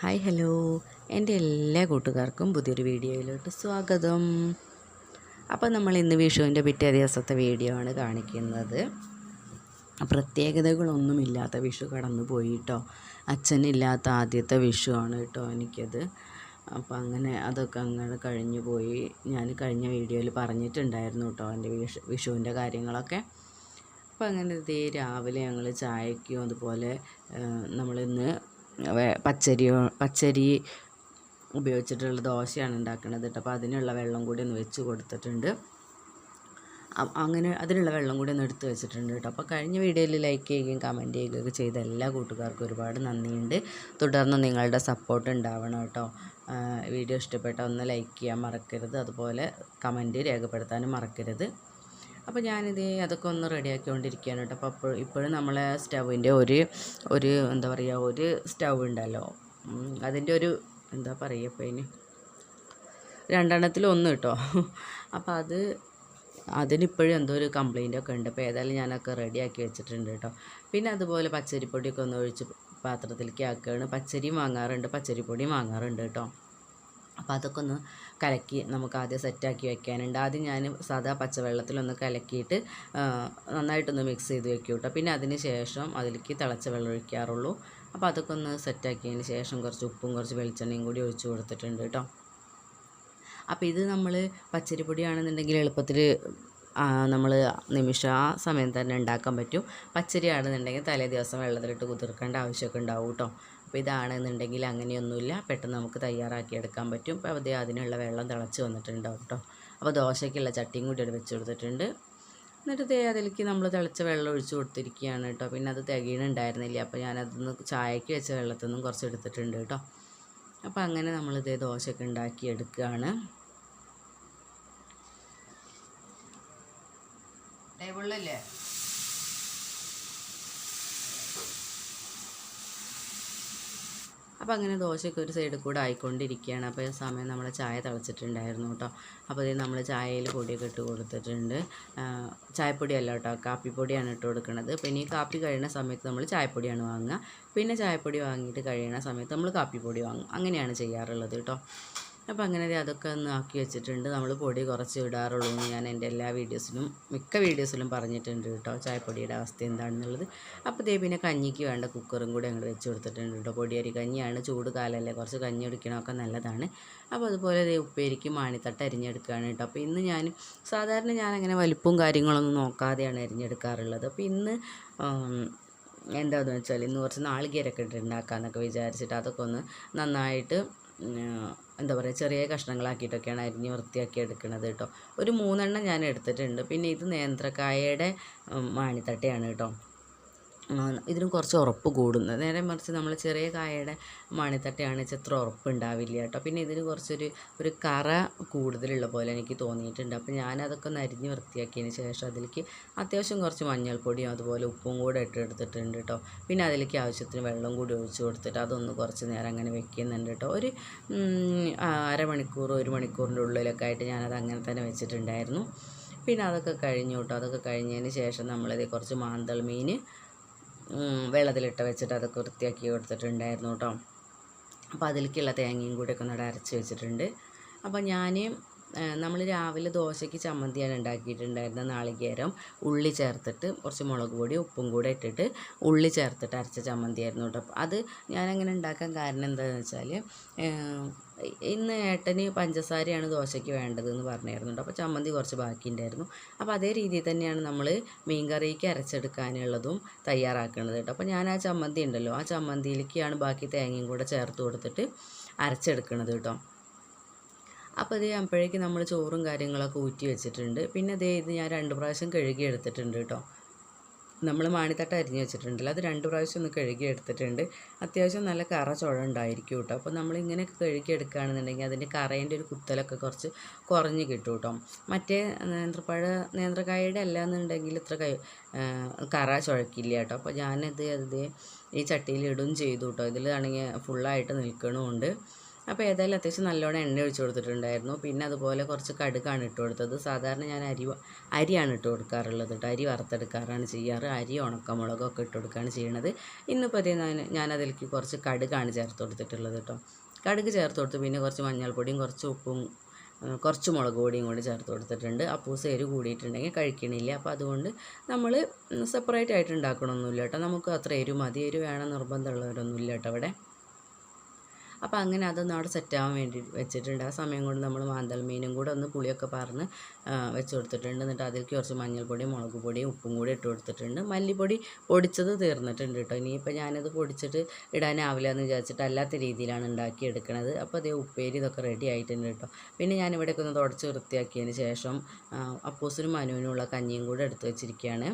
Hi hello എന്റെ എല്ലാ കൂട്ടുകാർക്കും പുതിയൊരു വീഡിയോയിലോട്ട് സ്വാഗതം. അപ്പോൾ നമ്മൾ ഇന്ന് വിഷുവിന്റെ പിറ്റേ ദിവസത്തെ വീഡിയോ ആണ് കാണിക്കുന്നത്. പ്രത്യേകതകളൊന്നുമില്ലാത്ത വിഷു കടന്നു പോയി കേട്ടോ. അച്ഛനില്ലാത്ത ആദ്യത്തെ വിഷു ആണ് കേട്ടോ എനിക്കത്. അപ്പോൾ അങ്ങനെ അതൊക്കെ അങ്ങനെ കഴിഞ്ഞു പോയി. ഞാൻ കഴിഞ്ഞ വീഡിയോയിൽ പറഞ്ഞിട്ടുണ്ടായിരുന്നു കേട്ടോ എന്റെ വിഷു വിഷുവിന്റെ കാര്യങ്ങളൊക്കെ. അപ്പോൾ അങ്ങനെ ഇതേ രാവിലെ ഞങ്ങൾ ചായക്കും അതുപോലെ നമ്മളിന്ന് പച്ചരിയോ പച്ചരി ഉപയോഗിച്ചിട്ടുള്ള ദോശയാണ് ഉണ്ടാക്കുന്നത് കേട്ടോ. അപ്പോൾ അതിനുള്ള വെള്ളം കൂടി ഒന്ന് വെച്ച് കൊടുത്തിട്ടുണ്ട്. അങ്ങനെ അതിനുള്ള വെള്ളം കൂടി ഒന്ന് എടുത്ത് വെച്ചിട്ടുണ്ട് കേട്ടോ. അപ്പോൾ കഴിഞ്ഞ വീഡിയോയിൽ ലൈക്ക് ചെയ്യുകയും കമന്റ് ചെയ്യുകയൊക്കെ ചെയ്ത എല്ലാ കൂട്ടുകാർക്കും ഒരുപാട് നന്ദിയുണ്ട്. തുടർന്ന് നിങ്ങളുടെ സപ്പോർട്ട് ഉണ്ടാവണം കേട്ടോ. വീഡിയോ ഇഷ്ടപ്പെട്ട ഒന്ന് ലൈക്ക് ചെയ്യാൻ മറക്കരുത്. അതുപോലെ കമന്റ് രേഖപ്പെടുത്താനും മറക്കരുത്. അപ്പോൾ ഞാനിത് അതൊക്കെ ഒന്ന് റെഡിയാക്കിക്കൊണ്ടിരിക്കുകയാണ് കേട്ടോ. അപ്പോൾ അപ്പോൾ ഇപ്പോഴും നമ്മളെ സ്റ്റൗവിന്റെ ഒരു ഒരു എന്താ പറയുക ഒരു സ്റ്റൗ ഉണ്ടല്ലോ. അതിന്റെ ഒരു എന്താ പറയുക ഇപ്പോൾ ഇനി? രണ്ടെണ്ണത്തിൽ ഒന്ന് കേട്ടോ. അപ്പോൾ അത് അതിനിപ്പോഴും എന്തോ ഒരു കംപ്ലൈന്റ് ഒക്കെ ഉണ്ട്. അപ്പോൾ ഏതായാലും ഞാനൊക്കെ റെഡിയാക്കി വെച്ചിട്ടുണ്ട് കേട്ടോ. പിന്നെ അതുപോലെ പച്ചരിപ്പൊടിയൊക്കെ ഒന്ന് ഒഴിച്ച് പാത്രത്തിലേക്ക് ആക്കുകയാണ്. പച്ചരിയും വാങ്ങാറുണ്ട്. പച്ചരിപ്പൊടിയും വാങ്ങാറുണ്ട് കേട്ടോ. അപ്പോൾ അതൊക്കെ ഒന്ന് കലക്കി നമുക്ക് ആദ്യം സെറ്റാക്കി വെക്കാനുണ്ട്. ആദ്യം ഞാൻ സാധാ പച്ചവെള്ളത്തിലൊന്ന് കലക്കിയിട്ട് നന്നായിട്ടൊന്ന് മിക്സ് ചെയ്ത് വെക്കും കേട്ടോ പിന്നെ അതിന് ശേഷം അതിലേക്ക് തിളച്ച വെള്ളം ഒഴിക്കാറുള്ളൂ. അപ്പോൾ അതൊക്കെ ഒന്ന് സെറ്റാക്കിയതിന് ശേഷം കുറച്ച് ഉപ്പും കുറച്ച് വെളിച്ചെണ്ണയും കൂടി ഒഴിച്ചു കൊടുത്തിട്ടുണ്ട് കേട്ടോ അപ്പോൾ ഇത് നമ്മൾ പച്ചരിപ്പൊടിയാണെന്നുണ്ടെങ്കിൽ എളുപ്പത്തിൽ നമ്മൾ നിമിഷം ആ സമയം തന്നെ ഉണ്ടാക്കാൻ പറ്റും. പച്ചരിയാണെന്നുണ്ടെങ്കിൽ തലേ ദിവസം വെള്ളത്തിലിട്ട് കുതിർക്കേണ്ട ആവശ്യമൊക്കെ ഉണ്ടാവും കേട്ടോ അപ്പോൾ ഇതാണെന്നുണ്ടെങ്കിൽ അങ്ങനെയൊന്നുമില്ല. പെട്ടെന്ന് നമുക്ക് തയ്യാറാക്കി എടുക്കാൻ പറ്റും. അപ്പോൾ അതേ അതിനുള്ള വെള്ളം തിളച്ച് വന്നിട്ടുണ്ടാവും കേട്ടോ. അപ്പോൾ ദോശയ്ക്കുള്ള ചട്ടിയും കൂടി അവിടെ വെച്ച് കൊടുത്തിട്ടുണ്ട്. എന്നിട്ട് ദേ അതിലേക്ക് നമ്മൾ തിളച്ച വെള്ളം ഒഴിച്ച് കൊടുത്തിരിക്കുകയാണ് കേട്ടോ. പിന്നെ അത് തികയണുണ്ടായിരുന്നില്ല. അപ്പോൾ ഞാനതൊന്ന് ചായക്ക് വെച്ച വെള്ളത്തിൽ നിന്നും കുറച്ച് എടുത്തിട്ടുണ്ട് കേട്ടോ. അപ്പോൾ അങ്ങനെ നമ്മൾ ഇതേ ദോശയൊക്കെ ഉണ്ടാക്കി എടുക്കുകയാണ് ടേബിളിലല്ലേ? അപ്പോൾ അങ്ങനെ ദോശയൊക്കെ ഒരു സൈഡിൽ കൂടെ ആയിക്കൊണ്ടിരിക്കുകയാണ്. അപ്പോൾ ഈ സമയം നമ്മൾ ചായ തിളച്ചിട്ടുണ്ടായിരുന്നു കേട്ടോ അപ്പോൾ ഇത് നമ്മൾ ചായയിൽ പൊടിയൊക്കെ ഇട്ട് കൊടുത്തിട്ടുണ്ട്. ചായപ്പൊടിയല്ല കേട്ടോ കാപ്പിപ്പൊടിയാണ് ഇട്ട് കൊടുക്കുന്നത് പിന്നെ ഈ കാപ്പി കഴിയുന്ന സമയത്ത് നമ്മൾ ചായപ്പൊടിയാണ് വാങ്ങുക. പിന്നെ ചായപ്പൊടി വാങ്ങിയിട്ട് കഴിയുന്ന സമയത്ത് നമ്മൾ കാപ്പിപ്പൊടി വാങ്ങും. അങ്ങനെയാണ് ചെയ്യാറുള്ളത് കേട്ടോ അപ്പോൾ അങ്ങനെ അതൊക്കെ ഒന്ന് ആക്കി വെച്ചിട്ടുണ്ട്. നമ്മൾ പൊടി കുറച്ച് ഇടാറുള്ളൂ എന്ന് ഞാൻ എന്റെ എല്ലാ വീഡിയോസിലും മിക്ക വീഡിയോസിലും പറഞ്ഞിട്ടുണ്ട് കേട്ടോ ചായപ്പൊടിയുടെ അവസ്ഥ എന്താണെന്നുള്ളത്. അപ്പോൾ ദേ പിന്നെ കഞ്ഞിക്ക് വേണ്ട കുക്കറും കൂടി അങ്ങോട്ട് വെച്ച് കൊടുത്തിട്ടുണ്ട് കേട്ടോ. പൊടിയരി കഞ്ഞിയാണ് ചൂട് കാലമല്ലേ കുറച്ച് കഞ്ഞി കുടിക്കണമൊക്കെ നല്ലതാണ്. അപ്പോൾ അതുപോലെ ദേ ഉപ്പേരിക്ക് മാണിത്തട്ട് അരിഞ്ഞെടുക്കുകയാണ് കേട്ടോ. അപ്പോൾ ഇന്ന് ഞാൻ സാധാരണ ഞാൻ അങ്ങനെ വലിപ്പവും കാര്യങ്ങളൊന്നും നോക്കാതെയാണ് അരിഞ്ഞെടുക്കാറുള്ളത്. അപ്പോൾ ഇന്ന് എന്താണെന്ന് വെച്ചാൽ ഇന്ന് കുറച്ച് നാളികേരൊക്കെ ഉണ്ടാക്കാമെന്നൊക്കെ വിചാരിച്ചിട്ട് അതൊക്കെ ഒന്ന് നന്നായിട്ട് എന്താ പറയുക ചെറിയ കഷ്ണങ്ങളാക്കിയിട്ടൊക്കെയാണ് അരിഞ്ഞ് വൃത്തിയാക്കി എടുക്കുന്നത് കേട്ടോ. ഒരു മൂന്നെണ്ണം ഞാൻ എടുത്തിട്ടുണ്ട്. പിന്നെ ഇത് നേന്ത്രക്കായയുടെ മാണിത്തട്ടയാണ് കേട്ടോ. ഇതിനും കുറച്ച് ഉറപ്പ് കൂടുന്നത് നേരെ മറിച്ച് നമ്മൾ ചെറിയ കായയുടെ മണിത്തട്ടയാണ് ഇത്ര ഉറപ്പുണ്ടാവില്ല കേട്ടോ. പിന്നെ ഇതിന് കുറച്ചൊരു ഒരു കറ കൂടുതലുള്ള പോലെ എനിക്ക് തോന്നിയിട്ടുണ്ട്. അപ്പോൾ ഞാനതൊക്കെ ഒന്ന് അരിഞ്ഞ് വൃത്തിയാക്കിയതിന് ശേഷം അതിലേക്ക് അത്യാവശ്യം കുറച്ച് മഞ്ഞൾപ്പൊടിയും അതുപോലെ ഉപ്പും കൂടെ ഇട്ട് എടുത്തിട്ടുണ്ട് കേട്ടോ. പിന്നെ അതിലേക്ക് ആവശ്യത്തിന് വെള്ളം കൂടി ഒഴിച്ച് കൊടുത്തിട്ട് അതൊന്ന് കുറച്ച് നേരം അങ്ങനെ വെക്കുന്നുണ്ട് കേട്ടോ. ഒരു അരമണിക്കൂർ ഒരു മണിക്കൂറിന്റെ ഉള്ളിലൊക്കെ ആയിട്ട് ഞാനത് അങ്ങനെ തന്നെ വെച്ചിട്ടുണ്ടായിരുന്നു. പിന്നെ അതൊക്കെ കഴിഞ്ഞു കേട്ടോ. അതൊക്കെ കഴിഞ്ഞതിന് ശേഷം നമ്മളിത് കുറച്ച് മാന്തൾ മീൻ വെള്ളത്തിലിട്ട് വെച്ചിട്ട് അതൊക്കെ വൃത്തിയാക്കി കൊടുത്തിട്ടുണ്ടായിരുന്നു കേട്ടോ. അപ്പോൾ അതിലേക്കുള്ള തേങ്ങയും കൂടിയൊക്കെ ഒന്ന് അരച്ച് വെച്ചിട്ടുണ്ട്. അപ്പോൾ ഞാൻ നമ്മൾ രാവിലെ ദോശയ്ക്ക് ചമ്മന്തിയാണ് ഉണ്ടാക്കിയിട്ടുണ്ടായിരുന്നത് നാളികേരം. ഉള്ളി ചേർത്തിട്ട് കുറച്ച് മുളക് പൊടി ഉപ്പും കൂടെ ഇട്ടിട്ട് ഉള്ളി ചേർത്തിട്ട് അരച്ച ചമ്മന്തിയായിരുന്നു കേട്ടോ. അത് ഞാനങ്ങനെ ഉണ്ടാക്കാൻ കാരണം എന്താണെന്ന് വെച്ചാൽ ഇന്ന് ഏട്ടന് പഞ്ചസാരയാണ് ദോശയ്ക്ക് വേണ്ടതെന്ന് പറഞ്ഞായിരുന്നു കേട്ടോ അപ്പോൾ ചമ്മന്തി കുറച്ച് ബാക്കിയുണ്ടായിരുന്നു. അപ്പോൾ അതേ രീതിയിൽ തന്നെയാണ് നമ്മൾ മീൻ കറിക്ക് അരച്ചെടുക്കാനുള്ളതും തയ്യാറാക്കുന്നത് കേട്ടോ. അപ്പോൾ ഞാൻ ആ ചമ്മന്തി ഉണ്ടല്ലോ ആ ചമ്മന്തിയിലേക്കാണ് ബാക്കി തേങ്ങയും കൂടെ ചേർത്ത് കൊടുത്തിട്ട് അരച്ചെടുക്കുന്നത് കേട്ടോ. അപ്പോൾ ഇത് അപ്പോഴേക്ക് നമ്മൾ ചോറും കാര്യങ്ങളൊക്കെ ഊറ്റി വെച്ചിട്ടുണ്ട്. പിന്നെ ദേ ഇത് ഞാൻ രണ്ട് പ്രാവശ്യം കഴുകി എടുത്തിട്ടുണ്ട് കേട്ടോ. നമ്മൾ മാണിത്തട്ട അരിഞ്ഞ് വെച്ചിട്ടുണ്ടല്ലോ. അത് രണ്ട് പ്രാവശ്യം ഒന്ന് കഴുകി എടുത്തിട്ടുണ്ട്. അത്യാവശ്യം നല്ല കറ ചുഴ ഉണ്ടായിരിക്കും കേട്ടോ. അപ്പോൾ നമ്മളിങ്ങനെ കഴുകി എടുക്കുകയാണെന്നുണ്ടെങ്കിൽ അതിന്റെ കറേന്റെ ഒരു കുത്തലൊക്കെ കുറച്ച് കുറഞ്ഞ് കിട്ടും കേട്ടോ. മറ്റേ നേന്ത്രപ്പഴ നേന്ത്രക്കായയുടെ അല്ല എന്നുണ്ടെങ്കിൽ ഇത്ര കൈ കറ ചുഴക്കില്ല കേട്ടോ. അപ്പോൾ ഞാനത് അത് ഈ ചട്ടിയിൽ ഇടും ചെയ്തു കേട്ടോ. ഇതിലാണെങ്കിൽ ഫുള്ളായിട്ട് നിൽക്കണമുണ്ട്. അപ്പോൾ ഏതായാലും അത്യാവശ്യം നല്ലോണം എണ്ണ ഒഴിച്ചു കൊടുത്തിട്ടുണ്ടായിരുന്നു. പിന്നെ അതുപോലെ കുറച്ച് കടുകാണ് ഇട്ട് കൊടുത്തത്. സാധാരണ ഞാൻ അരി അരിയാണ് ഇട്ട് കൊടുക്കാറുള്ളത് കേട്ടോ അരി വറുത്തെടുക്കാറാണ് ചെയ്യാറ്. അരി ഉണക്കമുളകൊക്കെ ഇട്ട് കൊടുക്കുകയാണ് ചെയ്യണത്. ഇന്നിപ്പോൾ അതേ ഞാൻ അതിലേക്ക് കുറച്ച് കടുകാണ് ചേർത്ത് കൊടുത്തിട്ടുള്ളത് കേട്ടോ കടുക് ചേർത്ത് കൊടുത്ത് പിന്നെ കുറച്ച് മഞ്ഞൾപ്പൊടിയും കുറച്ച് ഉപ്പും കുറച്ച് മുളക് പൊടിയും കൂടി ചേർത്ത് കൊടുത്തിട്ടുണ്ട്. അപ്പൂസ് എരിവ് കൂടിയിട്ടുണ്ടെങ്കിൽ കഴിക്കണില്ല. അപ്പോൾ അതുകൊണ്ട് നമ്മൾ സെപ്പറേറ്റ് ആയിട്ട് ഉണ്ടാക്കണമൊന്നുമില്ല കേട്ടോ നമുക്ക് അത്ര എരിവ് മതി. എരിവ് വേണം നിർബന്ധമുള്ളവരൊന്നുമില്ല കേട്ടോ അവിടെ അപ്പോൾ അങ്ങനെ അതൊന്നും അവിടെ സെറ്റാവാൻ വേണ്ടി വെച്ചിട്ടുണ്ട്. ആ സമയം കൊണ്ട് നമ്മൾ മാന്തൽ മീനും കൂടെ ഒന്ന് പുളിയൊക്കെ പറഞ്ഞ് വെച്ച് കൊടുത്തിട്ടുണ്ട്. എന്നിട്ട് അതിലേക്ക് കുറച്ച് മഞ്ഞൾപ്പൊടി മുളക് പൊടി ഉപ്പും കൂടി ഇട്ട് കൊടുത്തിട്ടുണ്ട്. മല്ലിപ്പൊടി പൊടിച്ചത് തീർന്നിട്ടുണ്ട് കേട്ടോ ഇനിയിപ്പോൾ ഞാനത് പൊടിച്ചിട്ട് ഇടാനാവില്ല എന്ന് വിചാരിച്ചിട്ട് അല്ലാത്ത രീതിയിലാണ് ഉണ്ടാക്കിയെടുക്കണത് അപ്പോൾ അതേ ഉപ്പേരി ഇതൊക്കെ റെഡി ആയിട്ടുണ്ട് കേട്ടോ പിന്നെ ഞാനിവിടെയൊക്കെ ഒന്ന് തുടച്ച് വൃത്തിയാക്കിയതിന് ശേഷം അപ്പോസിനും മനുവിനുമുള്ള കഞ്ഞിയും കൂടെ എടുത്ത് വെച്ചിരിക്കുകയാണ്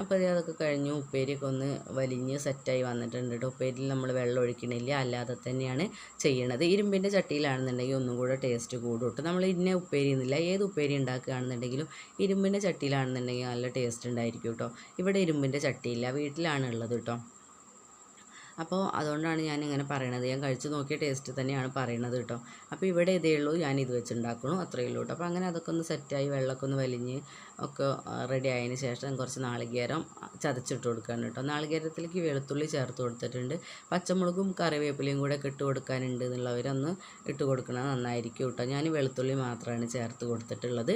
അപ്പോൾ അതൊക്കെ കഴിഞ്ഞു. ഉപ്പേരിയൊക്കെ ഒന്ന് വലിഞ്ഞ് സെറ്റായി വന്നിട്ടുണ്ട് കേട്ടോ ഉപ്പേരിയിൽ നമ്മൾ വെള്ളം ഒഴിക്കണില്ല. അല്ലാതെ തന്നെയാണ് ചെയ്യണത്. ഇരുമ്പിന്റെ ചട്ടിയിലാണെന്നുണ്ടെങ്കിൽ ഒന്നും കൂടെ ടേസ്റ്റ് കൂടും നമ്മൾ ഇന്ന ഉപ്പേരി എന്നില്ല. ഏത് ഉപ്പേരി ഉണ്ടാക്കുകയാണെന്നുണ്ടെങ്കിലും ഇരുമ്പിന്റെ ചട്ടിയിലാണെന്നുണ്ടെങ്കിൽ നല്ല ടേസ്റ്റ് ഉണ്ടായിരിക്കും കേട്ടോ ഇവിടെ ഇരുമ്പിന്റെ ചട്ടിയില്ല. വീട്ടിലാണ് ഉള്ളത് കേട്ടോ അപ്പോൾ അതുകൊണ്ടാണ് ഞാൻ ഇങ്ങനെ പറയണത്. ഞാൻ കഴിച്ച് നോക്കിയ ടേസ്റ്റ് തന്നെയാണ് പറയണത് കേട്ടോ. അപ്പോൾ ഇവിടെ ഇതേ ഉള്ളൂ. ഞാൻ ഇത് വെച്ചുണ്ടാക്കണു. അത്രയേ ഉള്ളൂ കേട്ടോ. അപ്പോൾ അങ്ങനെ അതൊക്കെ ഒന്ന് സെറ്റായി വെള്ളമൊക്കെ ഒന്ന് വലിഞ്ഞ് ഒക്കെ റെഡി ആയതിന് ശേഷം കുറച്ച് നാളികേരം ചതച്ചിട്ട് കൊടുക്കാൻ കേട്ടോ. നാളികേരത്തിലേക്ക് വെളുത്തുള്ളി ചേർത്ത് കൊടുത്തിട്ടുണ്ട്. പച്ചമുളകും കറിവേപ്പിലയും കൂടെ ഇട്ട് കൊടുക്കാനുണ്ട് എന്നുള്ളവരൊന്ന് ഇട്ട് കൊടുക്കണത് നന്നായിരിക്കും കേട്ടോ. ഞാൻ വെളുത്തുള്ളി മാത്രമാണ് ചേർത്ത് കൊടുത്തിട്ടുള്ളത്.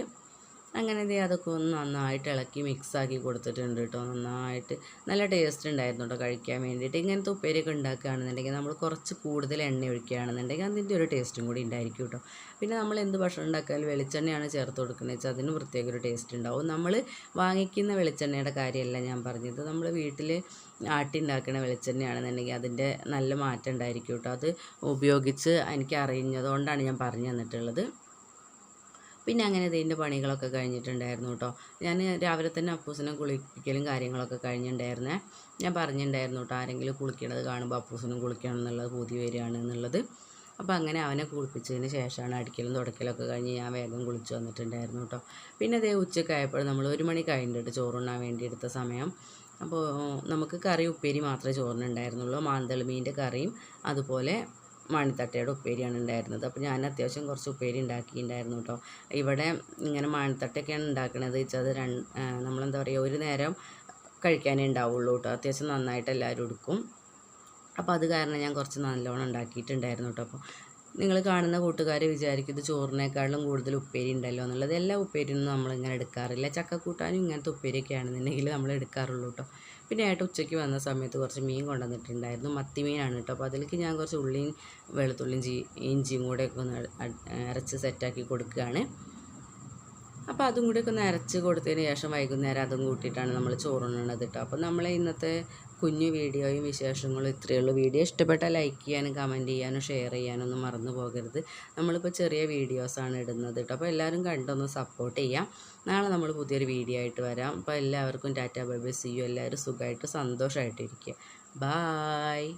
അങ്ങനെ ദേ അതൊക്കെ ഒന്ന് നന്നായിട്ട് ഇളക്കി മിക്സാക്കി കൊടുത്തിട്ടുണ്ട് കേട്ടോ നന്നായിട്ട് നല്ല ടേസ്റ്റ് ഉണ്ടായിരുന്നു കേട്ടോ കഴിക്കാൻ വേണ്ടിയിട്ട്. ഇങ്ങനത്തെ ഉപ്പേരിയൊക്കെ ഉണ്ടാക്കുകയാണെന്നുണ്ടെങ്കിൽ നമ്മൾ കുറച്ച് കൂടുതൽ എണ്ണ ഒഴിക്കുകയാണെന്നുണ്ടെങ്കിൽ അതിന്റെ ഒരു ടേസ്റ്റും കൂടി ഉണ്ടായിരിക്കും കേട്ടോ പിന്നെ നമ്മൾ എന്ത് ഭക്ഷണം ഉണ്ടാക്കിയാലും വെളിച്ചെണ്ണയാണ് ചേർത്ത് കൊടുക്കുന്നത്. വെച്ചാൽ അതിന് പ്രത്യേക ഒരു ടേസ്റ്റ് ഉണ്ടാവും. നമ്മൾ വാങ്ങിക്കുന്ന വെളിച്ചെണ്ണയുടെ കാര്യമല്ല ഞാൻ പറഞ്ഞത്. നമ്മൾ വീട്ടിൽ ആട്ടി ഉണ്ടാക്കുന്ന വെളിച്ചെണ്ണയാണെന്നുണ്ടെങ്കിൽ അതിന്റെ നല്ല മാറ്റം ഉണ്ടായിരിക്കും കേട്ടോ അത് ഉപയോഗിച്ച് എനിക്ക് അറിയുന്നതുകൊണ്ടാണ് ഞാൻ പറഞ്ഞു തന്നിട്ടുള്ളത്. പിന്നെ അങ്ങനെ ഇതിന്റെ പണികളൊക്കെ കഴിഞ്ഞിട്ടുണ്ടായിരുന്നു കേട്ടോ ഞാൻ രാവിലെ തന്നെ അപ്പൂസിനെ കുളിപ്പിക്കലും കാര്യങ്ങളൊക്കെ കഴിഞ്ഞിട്ടുണ്ടായിരുന്നേ. ഞാൻ പറഞ്ഞിട്ടുണ്ടായിരുന്നു കേട്ടോ ആരെങ്കിലും കുളിക്കണത് കാണുമ്പോൾ അപ്പൂസിനും കുളിക്കണം എന്നുള്ളത് പൂതി വരികയാണ് എന്നുള്ളത്. അപ്പോൾ അങ്ങനെ അവനെ കുളിപ്പിച്ചതിന് ശേഷമാണ് അടിക്കലും തുടക്കലൊക്കെ കഴിഞ്ഞ് ഞാൻ വേഗം കുളിച്ച് വന്നിട്ടുണ്ടായിരുന്നു കേട്ടോ പിന്നെ അതേ ഉച്ചയ്ക്ക് ആയപ്പോൾ നമ്മൾ ഒരു മണി കഴിഞ്ഞിട്ട് ചോറുണ്ണാൻ വേണ്ടി എടുത്ത സമയം. അപ്പോൾ നമുക്ക് കറി ഉപ്പേരി മാത്രമേ ചോറിനുണ്ടായിരുന്നുള്ളൂ. മാന്തൾ മീന്റെ കറിയും അതുപോലെ മാണിത്തട്ടയുടെ ഉപ്പേരിയാണ് ഉണ്ടായിരുന്നത്. അപ്പോൾ ഞാൻ അത്യാവശ്യം കുറച്ച് ഉപ്പേരി ഉണ്ടാക്കിയിട്ടുണ്ടായിരുന്നു കേട്ടോ. ഇവിടെ ഇങ്ങനെ മാണിത്തട്ടയൊക്കെയാണ് ഉണ്ടാക്കുന്നത് വെച്ചാൽ രണ്ട് നമ്മളെന്താ പറയുക ഒരു നേരം കഴിക്കാനേ ഉണ്ടാവുള്ളൂ കേട്ടോ. അത്യാവശ്യം നന്നായിട്ട് എല്ലാവരും എടുക്കും. അപ്പോൾ അത് കാരണം ഞാൻ കുറച്ച് നല്ലോണം ഉണ്ടാക്കിയിട്ടുണ്ടായിരുന്നു കേട്ടോ. അപ്പോൾ നിങ്ങൾ കാണുന്ന കൂട്ടുകാർ വിചാരിക്കും ഇത് ചോറിനേക്കാളും കൂടുതൽ ഉപ്പേരി ഉണ്ടല്ലോ എന്നുള്ളത്. എല്ലാ ഉപ്പേരിയൊന്നും നമ്മളിങ്ങനെ എടുക്കാറില്ല. ചക്കക്കൂട്ടാനും ഇങ്ങനത്തെ ഉപ്പേരിയൊക്കെ ആണെന്നുണ്ടെങ്കിൽ നമ്മൾ എടുക്കാറുള്ളൂ കേട്ടോ. പിന്നെ ഏട്ട ഉച്ചയ്ക്ക് വന്ന സമയത്ത് കുറച്ച് മീൻ കൊണ്ടുവന്നിട്ടുണ്ടായിരുന്നു. മത്തി മീനാണ് കേട്ടോ. അപ്പോൾ അതിലേക്ക് ഞാൻ കുറച്ച് ഉള്ളിയും വെളുത്തുള്ളിയും ചീ ഇഞ്ചിയും കൂടെ ഒക്കെ ഒന്ന് അരച്ച് സെറ്റാക്കി കൊടുക്കുകയാണ്. അപ്പോൾ അതും കൂടി ഒക്കെ ഒന്ന് അരച്ച് കൊടുത്തതിന് ശേഷം വൈകുന്നേരം അതും കൂട്ടിയിട്ടാണ് നമ്മൾ ചോറുണ്ണണത് കേട്ടോ. അപ്പോൾ നമ്മളെ ഇന്നത്തെ കുഞ്ഞു വീഡിയോയും വിശേഷങ്ങളും ഇത്രയേ ഉള്ളൂ. വീഡിയോ ഇഷ്ടപ്പെട്ടാൽ ലൈക്ക് ചെയ്യാനും കമന്റ് ചെയ്യാനും ഷെയർ ചെയ്യാനും ഒന്നും മറന്നു പോകരുത്. നമ്മളിപ്പോൾ ചെറിയ വീഡിയോസാണ് ഇടുന്നത് കേട്ടോ അപ്പോൾ എല്ലാവരും കണ്ടൊന്ന് സപ്പോർട്ട് ചെയ്യാം. നാളെ നമ്മൾ പുതിയൊരു വീഡിയോ ആയിട്ട് വരാം. അപ്പോൾ എല്ലാവർക്കും tata bye bye see you എല്ലാവരും സുഖമായിട്ട് സന്തോഷമായിട്ടിരിക്കുക. ബായ്